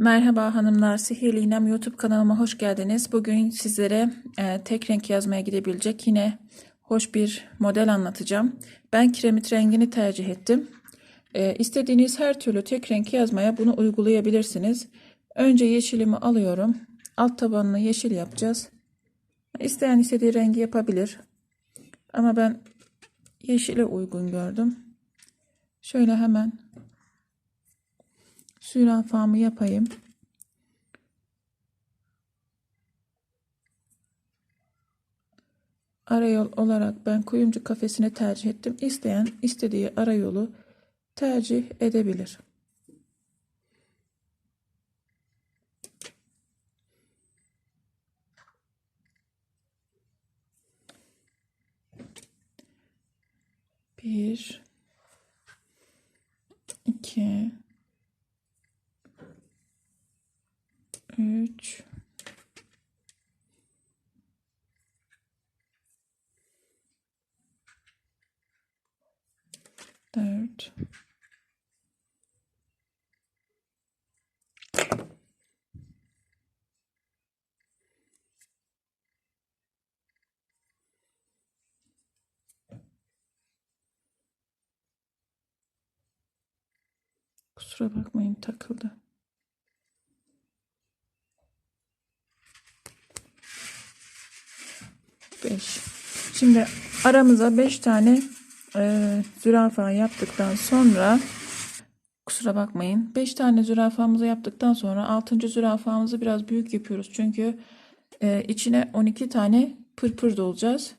Merhaba hanımlar, Sihirli İğnem YouTube kanalıma hoş geldiniz. Bugün sizlere e, tek renk yazmaya gidebilecek yine hoş bir model anlatacağım. Ben kiremit rengini tercih ettim. E, istediğiniz her türlü tek renk yazmaya bunu uygulayabilirsiniz. Önce yeşilimi alıyorum. Alt tabanını yeşil yapacağız. İsteyen istediği rengi yapabilir. Ama ben yeşile uygun gördüm. Şöyle hemen zürafamı yapayım. Arayol olarak ben kuyumcu kafesini tercih ettim. İsteyen istediği arayolu tercih edebilir. Bir, iki, üç, dört, Kusura bakmayın takıldı. Şimdi aramıza beş tane e, zürafa yaptıktan sonra kusura bakmayın. Beş tane zürafamızı yaptıktan sonra altıncı zürafamızı biraz büyük yapıyoruz. Çünkü e, içine 12 tane pırpır dolacağız.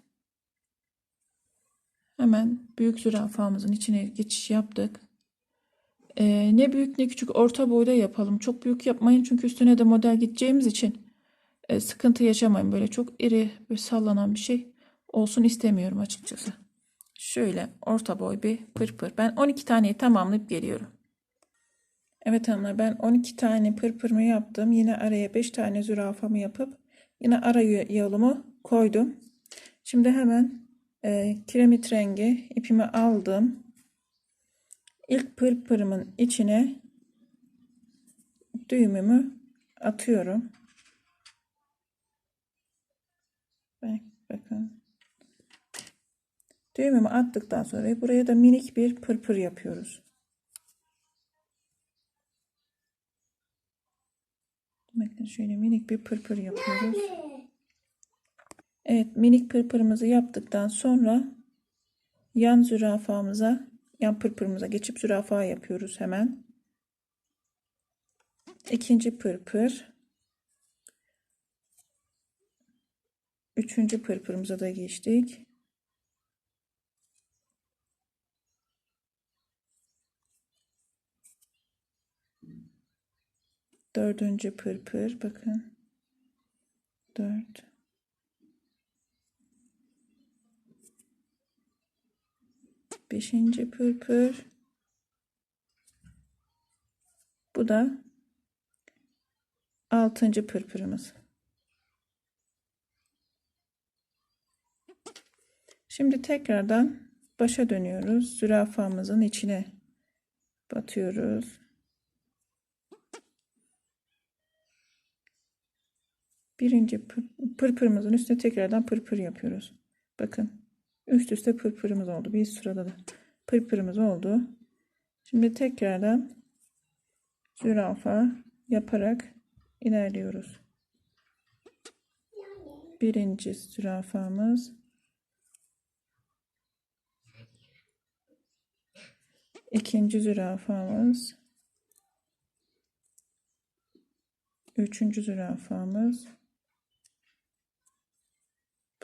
Hemen büyük zürafamızın içine geçiş yaptık. Ee, ne büyük ne küçük orta boyda yapalım. Çok büyük yapmayın çünkü üstüne de model gideceğimiz için e, sıkıntı yaşamayın. Böyle çok iri ve sallanan bir şey olsun istemiyorum açıkçası. Şöyle orta boy bir pırpır. Ben 12 taneyi tamamlayıp geliyorum. Evet hanımlar ben 12 tane pırpırımı yaptım. Yine araya 5 tane zürafamı yapıp yine ara yolumu koydum. Şimdi hemen e, kiremit rengi ipimi aldım. İlk pırpırımın içine düğümümü atıyorum. Bak, bakın. Düğümümü attıktan sonra buraya da minik bir pırpır yapıyoruz. Bakın şöyle minik bir pırpır yapıyoruz. Evet minik pırpırımızı yaptıktan sonra yan zürafamıza yan pırpırımıza geçip zürafa yapıyoruz hemen. İkinci pırpır. Üçüncü pırpırımıza da geçtik. Dördüncü pırpır bakın. Dört. Beşinci pırpır. Bu da altıncı pırpırımız. Şimdi tekrardan başa dönüyoruz. Zürafamızın içine batıyoruz. Birinci pır, pırpırımızın üstüne tekrardan pırpır yapıyoruz. Bakın üst üste pırpırımız oldu. Bir sırada da pırpırımız oldu. Şimdi tekrardan zürafa yaparak ilerliyoruz. Birinci zürafamız ikinci zürafamız üçüncü zürafamız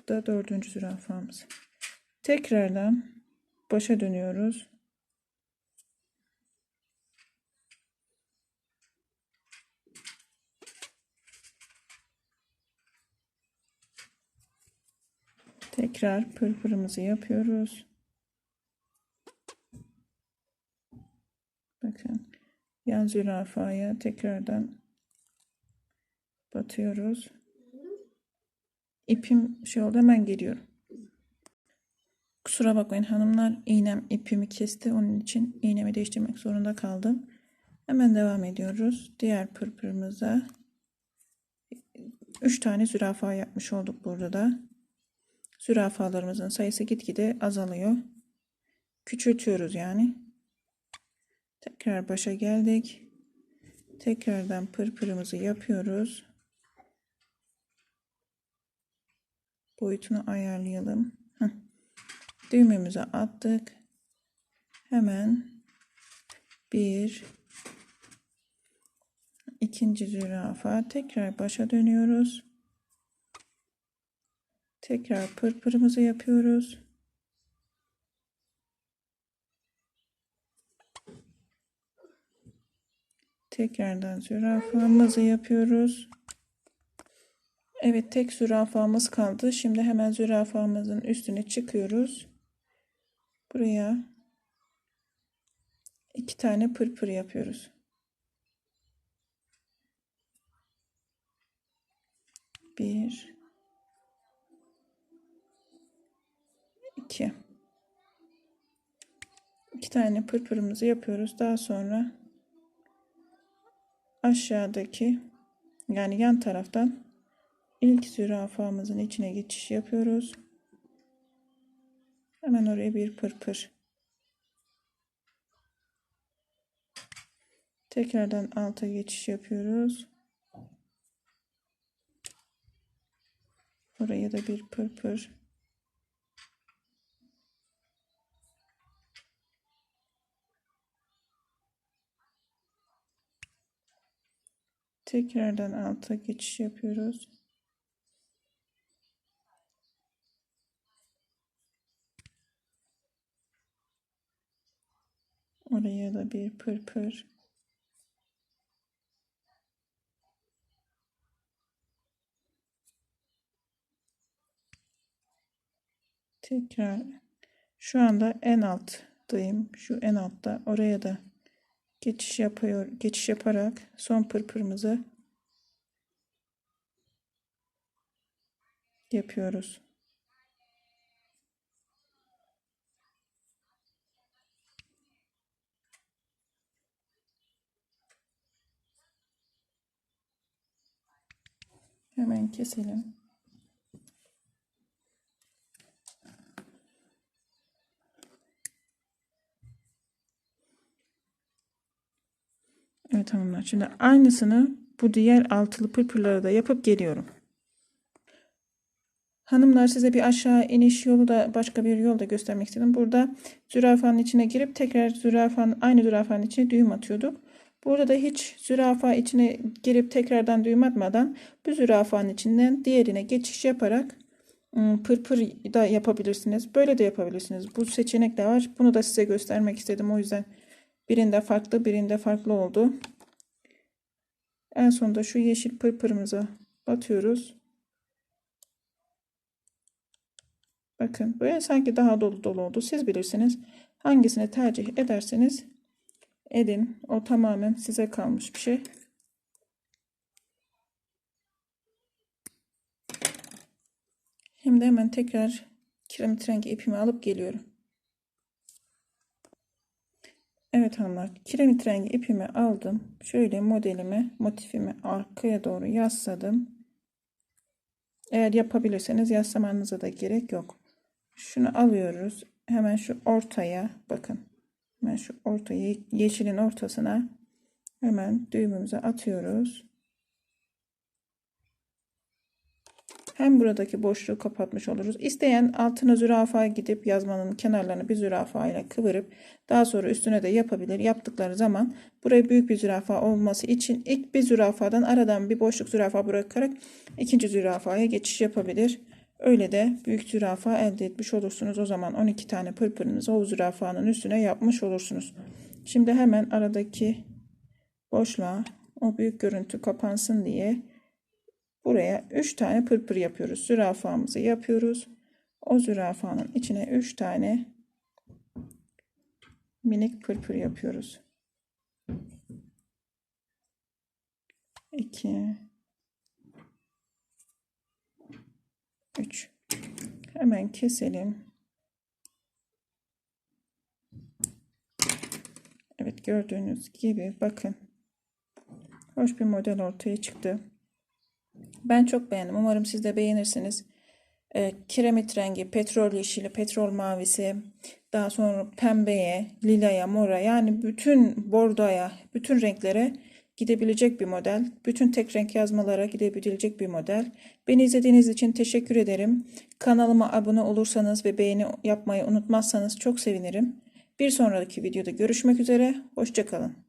da dördüncü zürafamız. Tekrardan başa dönüyoruz. Tekrar pırpırımızı yapıyoruz. Bakın yan zürafaya tekrardan batıyoruz. İpim şey oldu hemen geliyorum. Kusura bakmayın hanımlar iğnem ipimi kesti onun için iğnemi değiştirmek zorunda kaldım. Hemen devam ediyoruz. Diğer pırpırımıza 3 tane zürafa yapmış olduk burada da. Zürafalarımızın sayısı gitgide azalıyor. Küçültüyoruz yani. Tekrar başa geldik. Tekrardan pırpırımızı yapıyoruz. Boyutunu ayarlayalım. Düğmemize attık. Hemen bir ikinci zürafa tekrar başa dönüyoruz. Tekrar pırpırımızı yapıyoruz. Tekrardan zürafamızı yapıyoruz. Evet tek zürafamız kaldı. Şimdi hemen zürafamızın üstüne çıkıyoruz. Buraya iki tane pırpır yapıyoruz. Bir, iki. İki tane pırpırımızı yapıyoruz. Daha sonra aşağıdaki yani yan taraftan ilk zürafamızın içine geçiş yapıyoruz. Hemen oraya bir pırpır. Tekrardan alta geçiş yapıyoruz. Oraya da bir pırpır. Tekrardan alta geçiş yapıyoruz. Oraya da bir pırpır. Tekrar şu anda en alttayım. Şu en altta oraya da geçiş yapıyor. Geçiş yaparak son pırpırımızı yapıyoruz. Hemen keselim. Evet hanımlar. Şimdi aynısını bu diğer altılı pırpırlara da yapıp geliyorum. Hanımlar size bir aşağı iniş yolu da başka bir yol da göstermek istedim. Burada zürafanın içine girip tekrar zürafanın aynı zürafanın içine düğüm atıyorduk. Burada da hiç zürafa içine girip tekrardan düğüm atmadan bu zürafanın içinden diğerine geçiş yaparak ım, pırpır da yapabilirsiniz. Böyle de yapabilirsiniz. Bu seçenek de var. Bunu da size göstermek istedim. O yüzden birinde farklı birinde farklı oldu. En sonunda şu yeşil pırpırımıza batıyoruz. Bakın böyle sanki daha dolu dolu oldu. Siz bilirsiniz. Hangisini tercih ederseniz edin. O tamamen size kalmış bir şey. Şimdi hemen tekrar kiremit rengi ipimi alıp geliyorum. Evet hanımlar kiremit rengi ipimi aldım. Şöyle modelimi motifimi arkaya doğru yasladım. Eğer yapabilirseniz yaslamanıza da gerek yok. Şunu alıyoruz. Hemen şu ortaya bakın. Hemen şu ortaya yeşilin ortasına hemen düğümümüze atıyoruz. Hem buradaki boşluğu kapatmış oluruz. İsteyen altına zürafa gidip yazmanın kenarlarını bir zürafa ile kıvırıp daha sonra üstüne de yapabilir. Yaptıkları zaman buraya büyük bir zürafa olması için ilk bir zürafadan aradan bir boşluk zürafa bırakarak ikinci zürafaya geçiş yapabilir. Öyle de büyük zürafa elde etmiş olursunuz. O zaman 12 tane pırpırınızı o zürafanın üstüne yapmış olursunuz. Şimdi hemen aradaki boşluğa o büyük görüntü kapansın diye buraya 3 tane pırpır yapıyoruz. Zürafamızı yapıyoruz. O zürafanın içine 3 tane minik pırpır yapıyoruz. 2 3 hemen keselim. Evet gördüğünüz gibi bakın. Hoş bir model ortaya çıktı. Ben çok beğendim. Umarım siz de beğenirsiniz. Ee, kiremit rengi, petrol yeşili, petrol mavisi, daha sonra pembeye, lilaya, mora yani bütün bordoya, bütün renklere gidebilecek bir model. Bütün tek renk yazmalara gidebilecek bir model. Beni izlediğiniz için teşekkür ederim. Kanalıma abone olursanız ve beğeni yapmayı unutmazsanız çok sevinirim. Bir sonraki videoda görüşmek üzere. Hoşçakalın.